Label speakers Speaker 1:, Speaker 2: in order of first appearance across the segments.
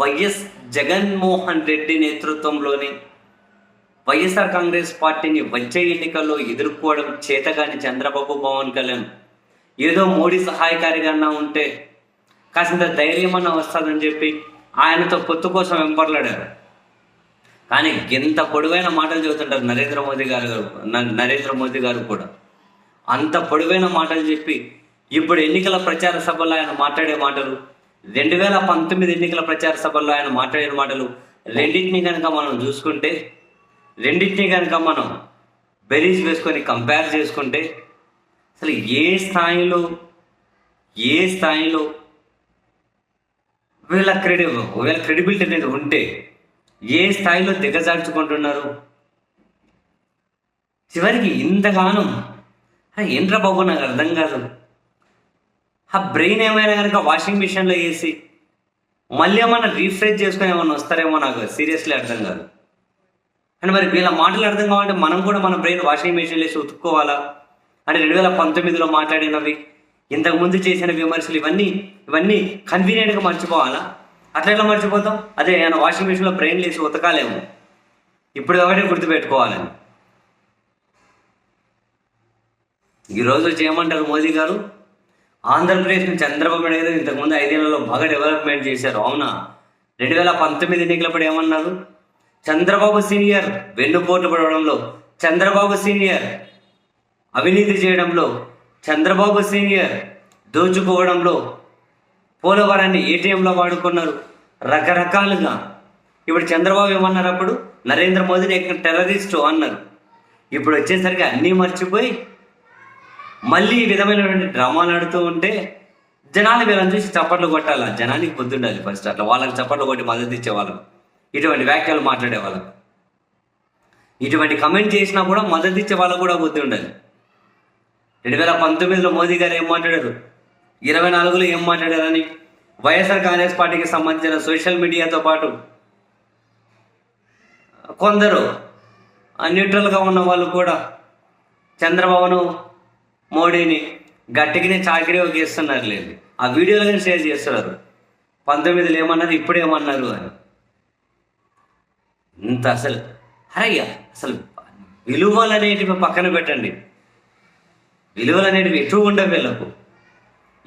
Speaker 1: YS Jaganmohan Reddy నేతృత్వంలోని వైఎస్ఆర్ కాంగ్రెస్ పార్టీని వచ్చే ఎన్నికల్లో ఎదుర్కోవడం చేతగాని చంద్రబాబు పవన్ కళ్యాణ్. ఏదో మోడీ సహాయకారిగా ఉంటే కాసింత ధైర్యం అన్న వస్తుందని చెప్పి ఆయనతో పొత్తు కోసం వెంపర్లాడారు. కానీ ఎంత పొడవైన మాటలు చెబుతుంటారు నరేంద్ర మోదీ గారు నరేంద్ర మోదీ గారు కూడా. అంత పొడవైన మాటలు చెప్పి ఇప్పుడు ఎన్నికల ప్రచార సభలో ఆయన మాట్లాడే మాటలు రెండు వేల పంతొమ్మిది ఎన్నికల ప్రచార సభల్లో ఆయన మాట్లాడిన మాటలు రెండింటిని కనుక మనం చూసుకుంటే రెండింటిని కనుక మనం బెరీజ్ వేసుకొని కంపేర్ చేసుకుంటే అసలు ఏ స్థాయిలో ఏ స్థాయిలో వీళ్ళ క్రెడి వీళ్ళ క్రెడిబిలిటీ అనేది ఉంటే ఏ స్థాయిలో దిగజార్చుకుంటున్నారు? చివరికి ఇంతగానం ఏంట్రా బాబు నాకు అర్థం కాదు. ఆ బ్రెయిన్ ఏమైనా కనుక వాషింగ్ మిషన్లో వేసి మళ్ళీ ఏమన్నా రీఫ్రెష్ చేసుకొని ఏమన్నా వస్తారేమో నాకు సీరియస్లీ అర్థం కాదు. అంటే మరి వీళ్ళ మాటలు అర్థం కావాలంటే మనం కూడా మన బ్రెయిన్ వాషింగ్ మిషన్లో వేసి ఉతుక్కోవాలా? అంటే రెండు వేల పంతొమ్మిదిలో మాట్లాడినవి ఇంతకుముందు చేసిన విమర్శలు ఇవన్నీ ఇవన్నీ కన్వీనియంట్గా మర్చిపోవాలా? అట్లా ఎలా మర్చిపోతాం? అదే ఆయన వాషింగ్ మిషన్లో బ్రెయిన్ లేసి ఉతకాలేము. ఇప్పుడు ఒకటే గుర్తుపెట్టుకోవాలని. ఈరోజు చేయమంటారు మోదీ గారు? ఆంధ్రప్రదేశ్ని చంద్రబాబు నాయుడు గారు ఇంతకుముందు ఐదేళ్ళలో బాగా డెవలప్మెంట్ చేశారు. అవునా? రెండు వేల పంతొమ్మిది ఎన్నికలప్పుడు ఏమన్నారు? చంద్రబాబు సీనియర్ వెన్నుపోటు పడవడంలో చంద్రబాబు సీనియర్ అవినీతి చేయడంలో చంద్రబాబు సీనియర్ దోచుకోవడంలో పోలవరాన్ని ఏటీఎంలో వాడుకున్నారు. రకరకాలుగా. ఇప్పుడు చంద్రబాబు ఏమన్నారు అప్పుడు? నరేంద్ర మోదీని టెర్రరిస్టు అన్నారు. ఇప్పుడు వచ్చేసరికి అన్నీ మర్చిపోయి మళ్ళీ ఈ విధమైనటువంటి డ్రామాలు ఆడుతూ ఉంటే జనాలు వీళ్ళని చూసి చప్పట్లు కొట్టాల? జనానికి పొద్దుండాలి ఫస్ట్ అట్లా. వాళ్ళకి చప్పట్లు కొట్టి మద్దతు ఇచ్చేవాళ్ళం. ఇటువంటి వ్యాఖ్యలు మాట్లాడే వాళ్ళం ఇటువంటి కమెంట్ చేసినా కూడా మద్దతు ఇచ్చే వాళ్ళకు కూడా బుద్ధి ఉండాలి రెండు వేల పంతొమ్మిదిలో మోదీ గారు ఏం మాట్లాడారు? ఇరవై నాలుగులో ఏం మాట్లాడారని? వైఎస్ఆర్ కాంగ్రెస్ పార్టీకి సంబంధించిన సోషల్ మీడియాతో పాటు కొందరు న్యూట్రల్గా ఉన్న వాళ్ళు కూడా చంద్రబాబును మోడీని గట్టికినే చాకరీ గీస్తున్నారు లేదు ఆ వీడియోలను షేర్ చేస్తున్నారు పంతొమ్మిదిలో ఏమన్నారు ఇప్పుడు ఏమన్నారు అని. ఇంత అసలు హరయ్య అసలు విలువలు అనేటివి పక్కన పెట్టండి. విలువలు అనేటివి ఎటు ఉండవు వీళ్ళకు.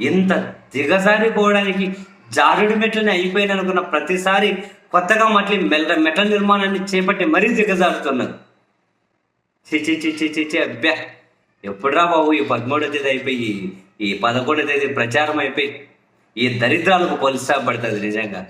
Speaker 1: ఎంత దిగజారిపోవడానికి జారుడు మెట్లని అయిపోయింది అనుకున్న ప్రతిసారి కొత్తగా మట్లి మెల్ల మెట్ల నిర్మాణాన్ని చేపట్టి మరీ దిగజారుతున్నారు. చిచి చిచి చిచి అబ్బా. ఎప్పుడురా బాబు ఈ పదమూడో తేదీ అయిపోయి ఈ పదకొండో తేదీ ప్రచారం అయిపోయి ఈ దరిద్రాలకు పోలిస్తా పడుతుంది నిజంగా.